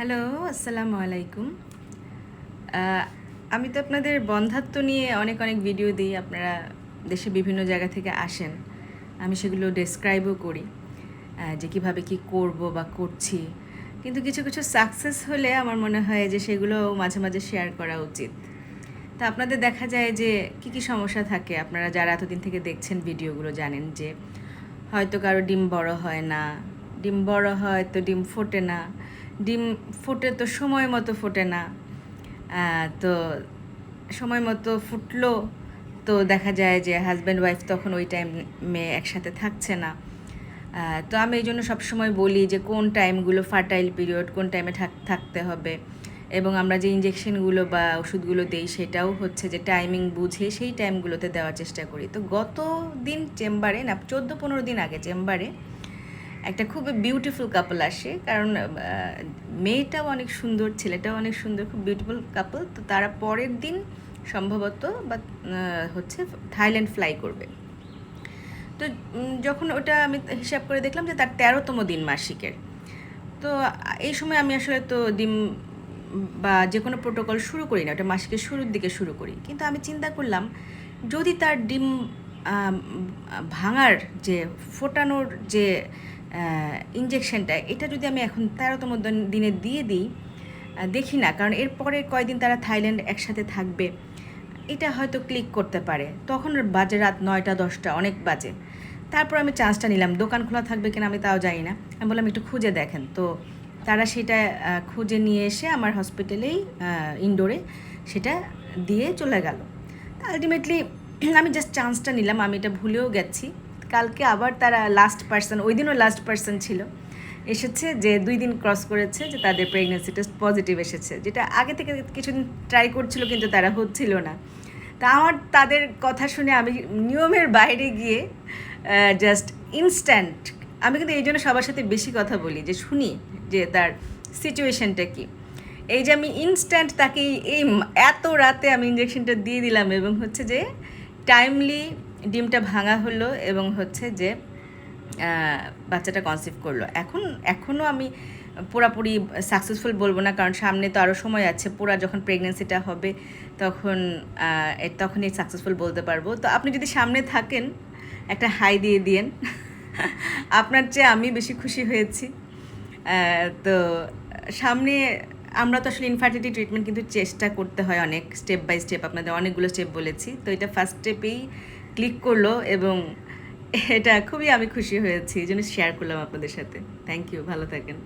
Hello, আসসালামু আলাইকুম। আমি তো আপনাদের বন্ধাত্ব নিয়ে অনেক অনেক ভিডিও দিই, আপনারা দেশে বিভিন্ন জায়গা থেকে আসেন। আমি সেগুলো ডেসক্রাইবও করি যে কীভাবে কী করব বা করছি। কিন্তু কিছু কিছু সাকসেস হলে আমার মনে হয় যে সেগুলো মাঝে মাঝে শেয়ার করা উচিত। তা আপনাদের দেখা যায় যে কি কি সমস্যা থাকে? আপনারা যারা এতদিন থেকে দেখছেন ভিডিওগুলো জানেন যে হয়তো কারও ডিম বড় হয় না, ডিম বড় হয় তো ডিম ফোটে না। ডিম ফুটে তো সময় মতো ফোটে না। তো সময় মতো ফুটলো, তো দেখা যায় যে হাজব্যান্ড ওয়াইফ তখন ওই টাইমে একসাথে থাকছে না। তো আমি এই জন্য সবসময় বলি যে কোন টাইমগুলো ফার্টাইল পিরিয়ড কোন টাইমে থাকতে হবে। এবং আমরা যে ইঞ্জেকশনগুলো বা ওষুধগুলো দেই সেটাও হচ্ছে যে টাইমিং বুঝে সেই টাইমগুলোতে দেওয়ার চেষ্টা করি। তো গত দিন চেম্বারে না, চোদ্দ পনেরো দিন আগে চেম্বারে একটা খুব বিউটিফুল কাপল আসে। কারণ মেয়েটাও অনেক সুন্দর, ছেলেটাও অনেক সুন্দর, খুব বিউটিফুল কাপল তো তারা পরের দিন সম্ভবত বা হচ্ছে থাইল্যান্ড ফ্লাই করবে। তো যখন ওটা আমি হিসাব করে দেখলাম যে তার তেরোতম দিন মাসিকের। তো, এই সময় আমি আসলে তো ডিম বা যে কোনো প্রোটোকল শুরু করি না, ওটা মাসিকের শুরুর দিকে শুরু করি। কিন্তু আমি চিন্তা করলাম, যদি তার ডিম ভাঙার যে, ফোটানোর যে ইঞ্জেকশনটা এটা যদি আমি এখন তেরোতম দিন- দিয়ে দিই দেখি না, কারণ এরপরে কয়দিন তারা থাইল্যান্ড একসাথে থাকবে, এটা হয়তো ক্লিক করতে পারে। তখন বাজে রাত নয়টা, দশটা, অনেক বাজে। তারপর আমি চান্সটা নিলাম, দোকান খোলা থাকবে কিনা আমি তাও জানি না। আমি বললাম, একটু খুঁজে দেখেন। তো তারা সেটা খুঁজে নিয়ে এসে আমার হসপিটালেই ইনডোরে সেটা দিয়ে চলে গেল। আলটিমেটলি আমি জাস্ট চান্সটা নিলাম, আমি এটা ভুলেও গেছি। কালকে আবার তারা লাস্ট পার্সন ওই দিনও লাস্ট পার্সন ছিল। এসেছে যে দুই দিন ক্রস করেছে যে তাদের প্রেগনেন্সি টেস্ট পজিটিভ এসেছে, যেটা আগে থেকে কিছুদিন ট্রাই করছিল কিন্তু তারা হচ্ছিল না। তা আমার তাদের কথা শুনে আমি নিয়মের বাইরে গিয়ে জাস্ট ইনস্ট্যান্ট আমি কিন্তু এই জন্য সবার সাথে বেশি কথা বলি যে শুনি যে তার সিচুয়েশনটা কী। এই যে আমি ইনস্ট্যান্ট তাকে এই এত রাতে আমি ইঞ্জেকশনটা দিয়ে দিলাম এবং হচ্ছে যে টাইমলি ডিমটা ভাঙা হলো এবং হচ্ছে যে বাচ্চাটা কনসিভ করল। এখন এখনও আমি পুরাপুরি সাকসেসফুল বলব না, কারণ সামনে তো আরও সময় আছে। পুরা যখন প্রেগনেন্সিটা হবে, তখন তখনই সাকসেসফুল বলতে পারব। তো আপনি যদি সামনে থাকেন, একটা হাই দিয়ে দিয়েন। আপনার চেয়ে আমি বেশি খুশি হয়েছি। তো সামনে আমরা তো আসলে ইনফার্টিলিটি ট্রিটমেন্ট কিন্তু চেষ্টা করতে হয় অনেক। স্টেপ বাই স্টেপ আপনাদের অনেকগুলো স্টেপ বলেছি। তো এটা ফার্স্ট স্টেপেই ক্লিক করল এবং এটা খুবই আমি খুশি হয়েছি। এই জন্য শেয়ার করলাম আপনাদের সাথে। থ্যাংক ইউ ভালো থাকেন।